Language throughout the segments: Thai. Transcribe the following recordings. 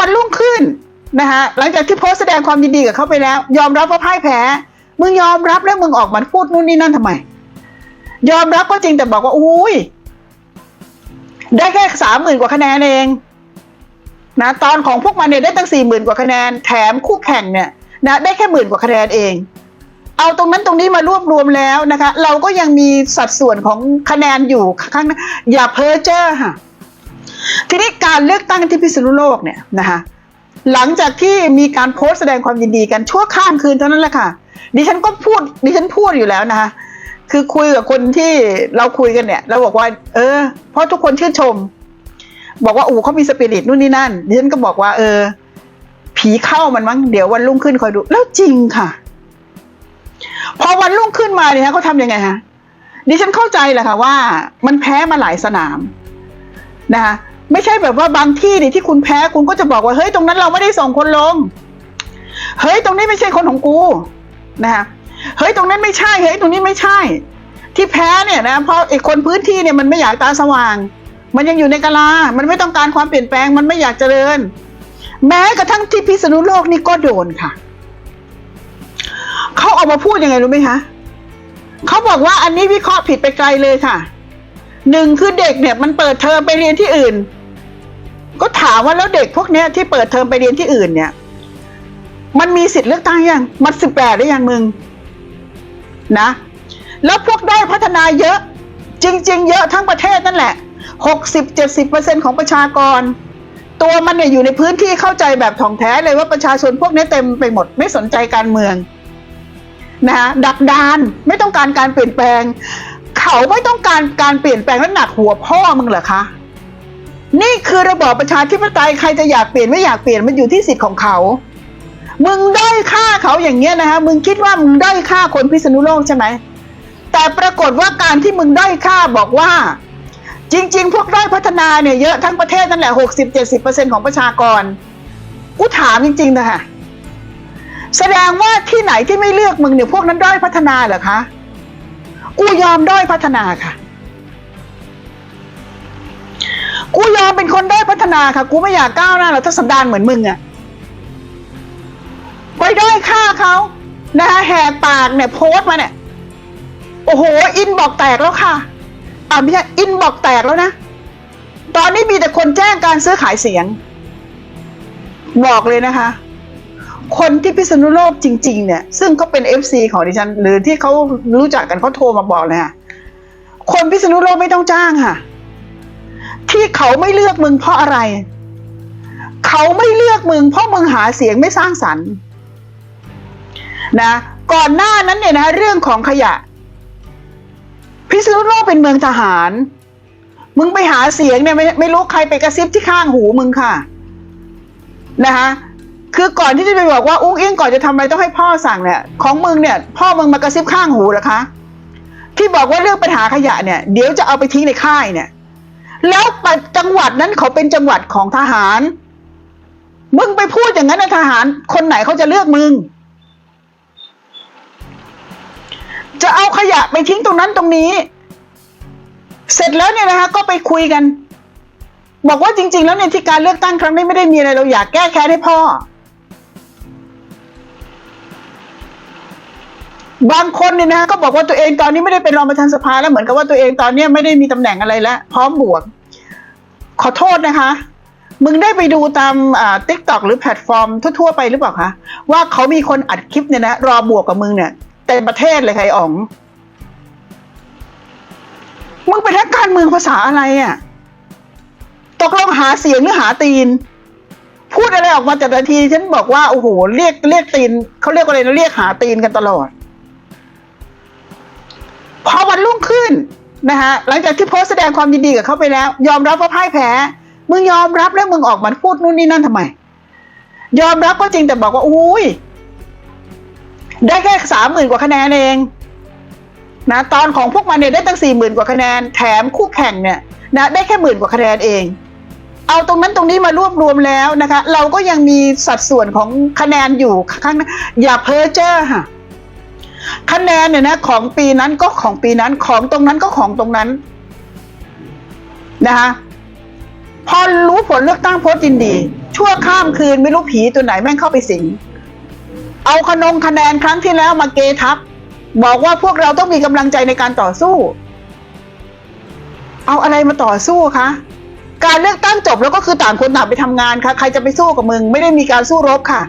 วันรุ่งขึ้นนะคะหลังจากที่โพสต์แสดงความยินดีกับเขาไปแล้ว ยอมรับว่าพ่ายแพ้ มึงยอมรับแล้วมึงออกมาพูดนู่นนี่นั่นทำไม ยอมรับก็จริงแต่บอกว่าอุ้ยได้แค่สามหมื่นกว่าคะแนนเองนะตอนของพวกมันเนี่ยได้ตั้งสี่หมื่นกว่าคะแนนแถมคู่แข่งเนี่ยนะได้แค่หมื่นกว่าคะแนนเอง เอาตรงนั้นตรงนี้มารวบรวมแล้วนะคะ เราก็ยังมีสัดส่วนของคะแนนอยู่ข้างหน้าอย่าเพ้อเจ้อค่ะ ทีนี้การเลือกตั้งที่พิษณุโลกเนี่ยนะคะหลังจากที่มีการโพสต์แสดงความยินดีกันชั่วข้ามคืนเท่านั้นแหละค่ะ ดิฉันก็พูดดิฉันพูดอยู่แล้วนะคะคือคุยกับคนที่เราคุยกันเนี่ยเราบอกว่า เออ เพราะทุกคนชื่นชม บอกว่าโอ้เขามีสปิริตนู่นนี่นั่นดิฉันก็บอกว่า เออ ผีเข้ามันมั้งเดี๋ยววันรุ่งขึ้นคอยดู แล้วจริงค่ะ พอวันรุ่งขึ้นมาเนี่ยฮะเขาทำยังไงฮะดิฉันเข้าใจแหละค่ะว่า มันแพ้มาหลายสนามนะคะ ไม่ใช่แบบว่าบางที่นี่ที่คุณแพ้คุณก็จะบอกว่าเฮ้ยตรงนั้นเราไม่ได้ส่งคนลง เฮ้ยตรงนี้ไม่ใช่คนของกูนะคะเฮ้ยตรงนั้นไม่ใช่เฮ้ยตรงนี้ไม่ใช่ ที่แพ้เนี่ยนะเพราะไอ้คนพื้นที่เนี่ยมันไม่อยากตาสว่าง มันยังอยู่ในกะลา มันไม่ต้องการความเปลี่ยนแปลงมันไม่อยากเจริญ แม้กระทั่งที่พิษณุโลกนี่ก็โดนค่ะเขาออกมาพูดยังไงรู้ไหมคะเขาบอกว่าอันนี้วิเคราะห์ผิดไปไกลเลยค่ะหนึ่งคือเด็กเนี่ยมันเปิดเทอมไปเรียนที่อื่น ก็ถามว่าแล้วเด็กพวกเนี้ยที่เปิดเทอมไปเรียนที่อื่นเนี่ย มันมีสิทธิ์เลือกตั้งยัง มันสิบแปดได้ยังมึง นะ แล้วพวกได้พัฒนาเยอะ จริง ๆ เยอะทั้งประเทศนั่นแหละหกสิบเจ็ดสิบเปอร์เซ็นของประชากร ตัวมันเนี่ยอยู่ในพื้นที่เข้าใจแบบถ่องแท้เลยว่าประชาชนพวกนี้เต็มไปหมดไม่สนใจการเมืองนะดักดานไม่ต้องการการเปลี่ยนแปลง เขาไม่ต้องการการเปลี่ยนแปลงแล้วหนักหัวพ่อมึงเหรอคะ นี่คือระบอบประชาธิปไตยใครจะอยากเปลี่ยนไม่อยากเปลี่ยนมันอยู่ที่สิทธิ์ของเขา มึงได้อยค่าเขาอย่างเงี้ยนะคะมึงคิดว่ามึงได้อยค่าคนพิษณุโลกใช่ไหมแต่ปรากฏว่าการที่มึงได้อยค่าบอกว่า จริง ๆ พวกด้อยพัฒนาเนี่ยเยอะทั้งประเทศนั่นแหละหกสิบเจ็ดสิบเปอร์เซ็นของประชากรกูถามจริงๆนะคะแสดงว่าที่ไหนที่ไม่เลือกมึงเนี่ยพวกนั้นด้อยพัฒนาเหรอคะ กูยอมด้อยพัฒนาค่ะ กูยอมเป็นคนได้พัฒนาค่ะ กูไม่อยากก้าวหน้าหรอกถ้าสันดานเหมือนมึงอะไปด้อยค่าเขานะคะแหกปากเนี่ยโพสต์มาเนี่ย โอ้โห อินบอกแตกแล้วค่ะอ่าไม่ใช่อินบอกแตกแล้วนะ ตอนนี้มีแต่คนแจ้งการซื้อขายเสียง บอกเลยนะคะ คนที่พิษณุโลกจริง ๆ เนี่ย ซึ่งเขาเป็นเอฟซีของดิฉัน หรือที่เขารู้จักกันเขาโทรมาบอกเลยค่ะคนพิษณุโลกไม่ต้องจ้างค่ะ ที่เขาไม่เลือกมึงเพราะอะไร เขาไม่เลือกมึงเพราะมึงหาเสียงไม่สร้างสรรค์นะก่อนหน้านั้นเนี่ยนะเรื่องของขยะ พิษณุโลกเป็นเมืองทหาร มึงไปหาเสียงเนี่ยไม่ไม่รู้ใครไปกระซิบที่ข้างหูมึงค่ะนะคะคือก่อนที่จะไปบอกว่าอุ้งอิงก่อนจะทำอะไรต้องให้พ่อสั่งเนี่ยของมึงเนี่ย พ่อมึงมากระซิบข้างหูเหรอคะ ที่บอกว่าเรื่องปัญหาขยะเนี่ย เดี๋ยวจะเอาไปทิ้งในค่ายเนี่ย แล้วจังหวัดนั้นเขาเป็นจังหวัดของทหาร มึงไปพูดอย่างนั้นนะทหาร คนไหนเขาจะเลือกมึง จะเอาขยะไปทิ้งตรงนั้นตรงนี้ เสร็จแล้วเนี่ยนะคะก็ไปคุยกัน บอกว่าจริง ๆ แล้วเนี่ยที่การเลือกตั้งครั้งนี้ไม่ได้มีอะไรเราอยากแก้แค้นให้พ่อ บางคนเนี่ยนะก็บอกว่าตัวเองตอนนี้ไม่ได้เป็นรองประธานสภาแล้วเหมือนกับว่าตัวเองตอนนี้ไม่ได้มีตำแหน่งอะไรแล้วพร้อมบวก ขอโทษนะคะ มึงได้ไปดูตามอ่าทิกตอกหรือแพลตฟอร์มทั่วๆไปหรือเปล่าคะว่าเขามีคนอัดคลิปเนี่ยนะรอบวกกับมึงเนี่ยเต็มประเทศเลยใครอ๋องมึงเป็นนักการเมืองภาษาอะไรอะ่ะตกลงหาเสียงหรือหาตีน พูดอะไรออกมาแต่ละทีฉันบอกว่าโอ้โหเรียกเรียกตีนเขาเรียกอะไรนะเรียกหาตีนกันตลอด นรุ่งขึ้นนะคะหลังจากที่โพสต์แสดงความยินดีกับเขาไปแล้ว ยอมรับว่าพ่ายแพ้ มึงยอมรับแล้วมึงออกมาพูดนู่นนี่นั่นทำไม ยอมรับก็จริงแต่บอกว่าอุ้ยได้แค่สามหมื่นกว่าคะแนนเองนะตอนของพวกมันเนี่ยได้ตั้งสี่หมื่นกว่าคะแนนแถมคู่แข่งเนี่ยนะได้แค่หมื่นกว่าคะแนนเอง เอาตรงนั้นตรงนี้มารวบรวมแล้วนะคะ เราก็ยังมีสัดส่วนของคะแนนอยู่ข้างอย่าเพ้อเจ้อค่ะ คะแนนเนี่ยนะของปีนั้นก็ของปีนั้นของตรงนั้นก็ของตรงนั้นนะคะพอรู้ผลเลือกตั้งโพสต์ยินดี ชั่วข้ามคืนไม่รู้ผีตัวไหนแม่งเข้าไปสิง เอาขนงคะแนนครั้งที่แล้วมาเกทับ บอกว่าพวกเราต้องมีกำลังใจในการต่อสู้ เอาอะไรมาต่อสู้คะการเลือกตั้งจบแล้วก็คือต่างคนต่างไปทำงานค่ะ ใครจะไปสู้กับมึง ไม่ได้มีการสู้รบค่ะ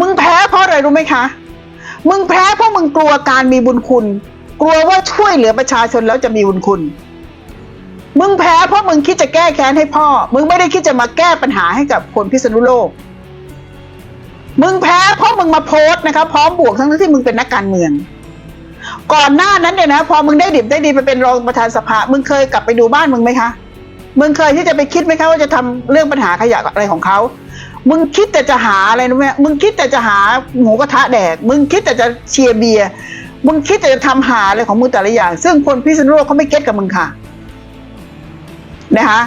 มึงแพ้เพราะอะไรรู้ไหมคะ มึงแพ้เพราะมึงกลัวการมีบุญคุณ กลัวว่าช่วยเหลือประชาชนแล้วจะมีบุญคุณ มึงแพ้เพราะมึงคิดจะแก้แค้นให้พ่อ มึงไม่ได้คิดจะมาแก้ปัญหาให้กับคนพิษณุโลก มึงแพ้เพราะมึงมาโพสต์นะคะพร้อมบวกทั้งที่มึงเป็นนักการเมือง ก่อนหน้านั้นเนี่ยนะพอมึงได้ดิบได้ดีไปเป็นรองประธานสภา มึงเคยกลับไปดูบ้านมึงไหมคะ มึงเคยที่จะไปคิดไหมคะว่าจะทำเรื่องปัญหาขยะอะไรของเขา มึงคิดแต่จะหาอะไรรู้ไหมมึงคิดแต่จะหาหมูกระทะแดก มึงคิดแต่จะเชียร์เบียร์ มึงคิดแต่จะทำหาอะไรของมึงแต่ละอย่าง ซึ่งคนพิษณุโลกเขาไม่เก็ตกับมึงค่ะ นะคะ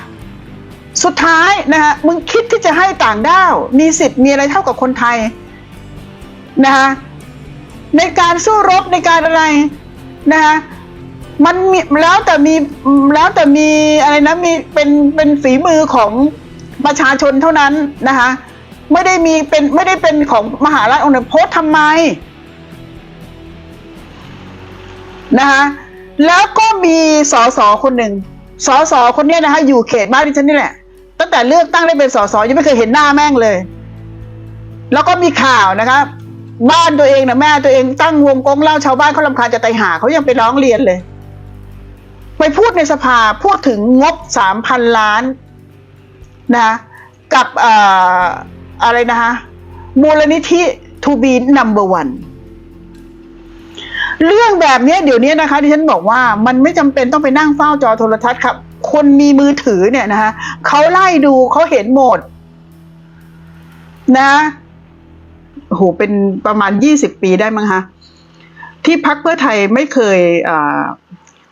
สุดท้ายนะคะมึงคิดที่จะให้ต่างด้าว มีสิทธิ์มีอะไรเท่ากับคนไทยนะคะในการสู้รบในการอะไรนะคะมันมีแล้วแต่มีแล้วแต่มีอะไรนะมีเป็นเป็นฝีมือของ ประชาชนเท่านั้นนะคะ ไม่ได้มีเป็นไม่ได้เป็นของมหาลัยองค์ไหนโพสต์ทำไมนะคะแล้วก็มีสสคนหนึ่งสสคนนี้นะคะอยู่เขตบ้านดิฉันนี่แหละ ตั้งแต่เลือกตั้งได้เป็นสสยังไม่เคยเห็นหน้าแม่งเลย แล้วก็มีข่าวนะคะบ้านตัวเองนะแม่ตัวเองตั้งวงกงเล่าชาวบ้านเขาลำคาญจะไตหาเขายังไปร้องเรียนเลย ไปพูดในสภาพูดถึงงบสามพันล้าน นะกับออะไรนะคะมูลนิธิ to be number one เรื่องแบบนี้เดี๋ยวนี้นะคะที่ฉันบอกว่ามันไม่จำเป็นต้องไปนั่งเฝ้าจอโทรทัศน์ครับ คนมีมือถือเนี่ยนะคะเขาไล่ดูเขาเห็นหมด นะโอ้โหเป็นประมาณยี่สิบปีได้มั้งคะที่พักเพื่อไทยไม่เคย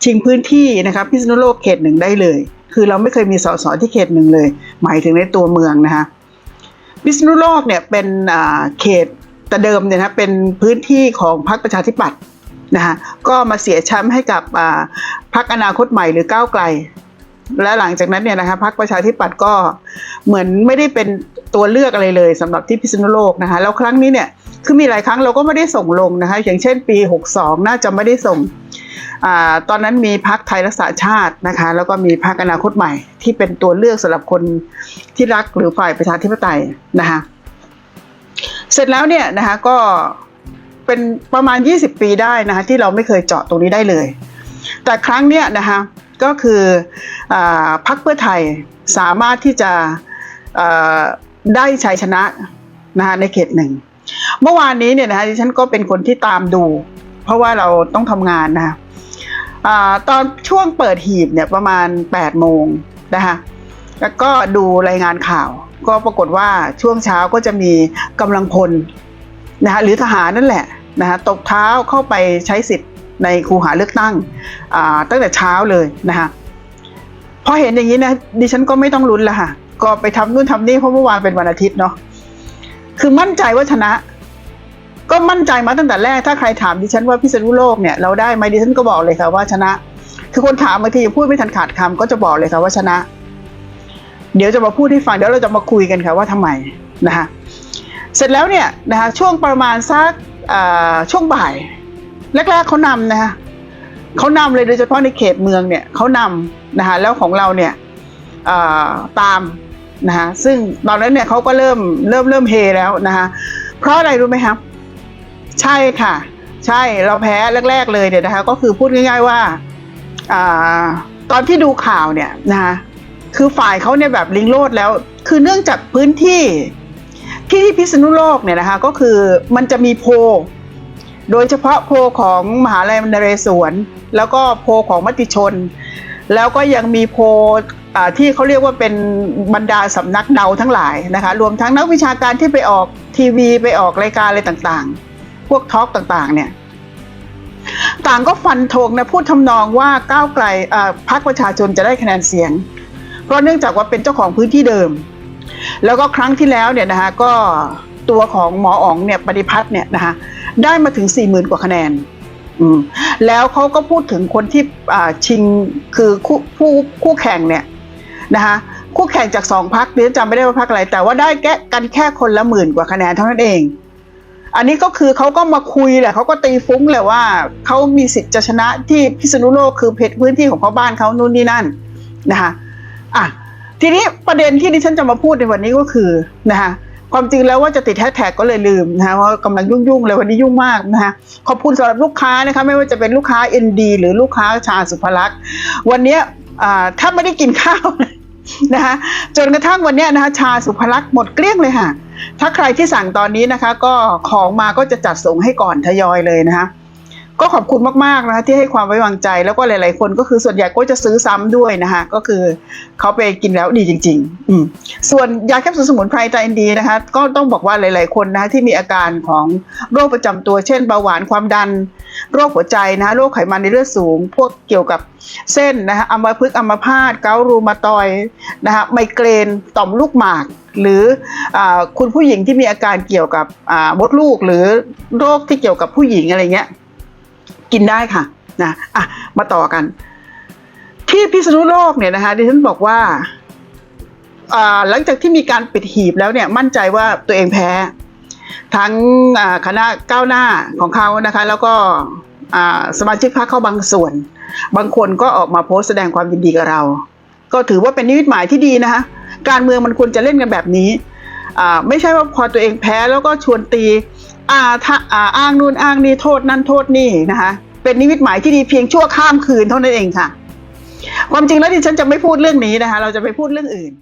ชิงพื้นที่นะคะพิษณุโลกเขตหนึ่งได้เลย คือเราไม่เคยมีสสที่เขตหนึ่งเลย หมายถึงในตัวเมืองนะคะพิษณุโลกเนี่ยเป็นเขตแต่เดิมเนี่ยนะเป็นพื้นที่ของพรรคประชาธิปัตย์นะคะก็มาเสียแชมป์ให้กับพรรคอนาคตใหม่หรือก้าวไกล และหลังจากนั้นเนี่ยนะคะพรรคประชาธิปัตย์ก็เหมือนไม่ได้เป็นตัวเลือกอะไรเลยสำหรับที่พิษณุโลกนะคะแล้วครั้งนี้เนี่ยคือมีหลายครั้งเราก็ไม่ได้ส่งลงนะคะอย่างเช่นปี 62 น่าจะไม่ได้ส่ง ตอนนั้นมีพรรคไทยรักษาชาตินะคะ แล้วก็มีพรรคอนาคตใหม่ ที่เป็นตัวเลือกสำหรับคนที่รักหรือฝ่ายประชาธิปไตยนะคะเสร็จแล้วเนี่ยนะคะก็เป็นประมาณ 20 ปีได้นะคะที่เราไม่เคยเจาะตรงนี้ได้เลย แต่ครั้งเนี้ยนะคะก็คืออพรรคเพื่อไทยสามารถที่จะได้ชัยชนะนะคะในเขตหนึ่ง เมื่อวานนี้เนี่ยนะคะดิฉันก็เป็นคนที่ตามดู เพราะว่าเราต้องทำงานนะคะตอนช่วงเปิดหีบเนี่ยประมาณ8โมงนะคะแล้วก็ดูรายงานข่าว ก็ปรากฏว่าช่วงเช้าก็จะมีกำลังพลนะคะหรือทหารนั่นแหละนะคะตบเท้าเข้าไปใช้สิทธิ์ในคูหาเลือกตั้งตั้งแต่เช้าเลยนะคะพอเห็นอย่างนี้นะดิฉันก็ไม่ต้องลุ้นละค่ะ ก็ไปทำนู่นทำนี่เพราะเมื่อวานเป็นวันอาทิตย์เนาะคือมั่นใจว่าชนะ ก็มั่นใจมาตั้งแต่แรกถ้าใครถามดิฉันว่าพิษณุโลกเนี่ยเราได้ไหมดิฉันก็บอกเลยค่ะว่าชนะ คือคนถามบางทีพูดไม่ทันขาดคำก็จะบอกเลยค่ะว่าชนะ เดี๋ยวจะมาพูดให้ฟังเดี๋ยวเราจะมาคุยกันค่ะว่าทำไมนะคะเสร็จแล้วเนี่ยนะคะช่วงประมาณสักช่วงบ่ายแรกๆเขานำนะคะเขานำเลยโดยเฉพาะในเขตเมืองเนี่ยเขานำนะคะแล้วของเราเนี่ยตามนะคะซึ่งตอนนั้นเนี่ยเขาก็เริ่มเริ่มเริ่มเฮแล้วนะคะเพราะอะไรรู้ไหมครับ ใช่ค่ะ ใช่เราแพ้แรก ๆ เลยเนี่ยนะคะ ก็คือพูดง่าย ๆว่าอ่าตอนที่ดูข่าวเนี่ยนะคะคือฝ่ายเขาเนี่ยแบบลิงโลดแล้ว คือเนื่องจากพื้นที่ที่พิษณุโลกเนี่ยนะคะ ก็คือมันจะมีโพลโดยเฉพาะโพลของมหาลัยนเรศวร แล้วก็โพลของมติชน แล้วก็ยังมีโพลที่เขาเรียกว่าเป็นบรรดาสำนักเดาทั้งหลายนะคะ รวมทั้งนักวิชาการที่ไปออกทีวีไปออกรายการอะไรต่างๆ พวกทอล์กต่างๆ เนี่ยต่างก็ฟันธงนะพูดทำนองว่าก้าวไกลอ่าพรรคประชาชนจะได้คะแนนเสียง เพราะเนื่องจากว่าเป็นเจ้าของพื้นที่เดิม แล้วก็ครั้งที่แล้วเนี่ยนะคะก็ตัวของหมออ๋องเนี่ยปฏิพัฒน์เนี่ยนะคะได้มาถึง4 0,000กว่าคะแนนอืมแล้วเขาก็พูดถึงคนที่อ่าชิงคือคู่ผู้คู่แข่งเนี่ยนะคะคู่แข่งจากสองพักดิฉันจำไม่ได้ว่าพักอะไร แต่ว่าได้แก้กันแค่คนละหมื่นกว่าคะแนนเท่านั้นเอง อันนี้ก็คือเขาก็มาคุยแหละเขาก็ตีฟุ้งแหละว่าเขามีสิทธิ์จะชนะที่พิษณุโลกคือเพชรพื้นที่ของเขาบ้านเขานู่นนี่นั่นนะคะอะทีนี้ประเด็นที่ดิฉันจะมาพูดในวันนี้ก็คือนะคะความจริงแล้วว่าจะติดแฮชแท็กก็เลยลืมนะคะว่ากำลังยุ่งๆเลยวันนี้ยุ่งมากนะคะขอบคุณสำหรับลูกค้านะคะไม่ว่าจะเป็นลูกค้า ND หรือลูกค้าชาสุภลักษณ์วันนี้อ่าถ้าไม่ได้กินข้าวนะคะจนกระทั่งวันนี้นะคะชาสุภลักษณ์หมดเกลี้ยงเลยค่ะ ถ้าใครที่สั่งตอนนี้นะคะ ก็ของมาก็จะจัดส่งให้ก่อนทยอยเลยนะคะ ก็ขอบคุณมากๆนะคะที่ให้ความไว้วางใจแล้วก็หลาย ๆ คนก็คือส่วนใหญ่ก็จะซื้อซ้ำด้วยนะคะก็คือเขาไปกินแล้วดีจริง ๆ อืมส่วนยาแคปซูลสมุนไพรไตนดีนะคะ ก็ต้องบอกว่าหลาย ๆ คนนะคะที่มีอาการของโรคประจำตัวเช่นเบาหวานความดัน โรคหัวใจนะคะโรคไขมันในเลือดสูง พวกเกี่ยวกับเส้นนะคะอัมพฤกษ์อัมพาตเกาต์รูมาตอยนะคะไมเกรนต่อมลูกหมากหรือ คุณผู้หญิงที่มีอาการเกี่ยวกับมดลูกหรือโรคที่เกี่ยวกับผู้หญิงอะไรเงี้ย กินได้ค่ะนะอะมาต่อกัน ที่พิษณุโลกเนี่ยนะคะดิฉันบอกว่าหลังจากที่มีการปิดหีบแล้วเนี่ยมั่นใจว่าตัวเองแพ้ ทั้งคณะก้าวหน้าของเขานะคะ แล้วก็สมาชิกพรรคเข้าบางส่วน บางคนก็ออกมาโพสต์แสดงความยินดีกับเรา ก็ถือว่าเป็นนิมิตหมายที่ดีนะคะการเมืองมันควรจะเล่นกันแบบนี้ ไม่ใช่ว่าพอตัวเองแพ้แล้วก็ชวนตีอาถ้าอาอ้างนู่นอ้างนี่โทษนั่นโทษนี่นะคะ เป็นนิมิตหมายที่ดีเพียงชั่วข้ามคืนเท่านั้นเองค่ะ ความจริงแล้วดิฉันจะไม่พูดเรื่องนี้นะคะ เราจะไปพูดเรื่องอื่น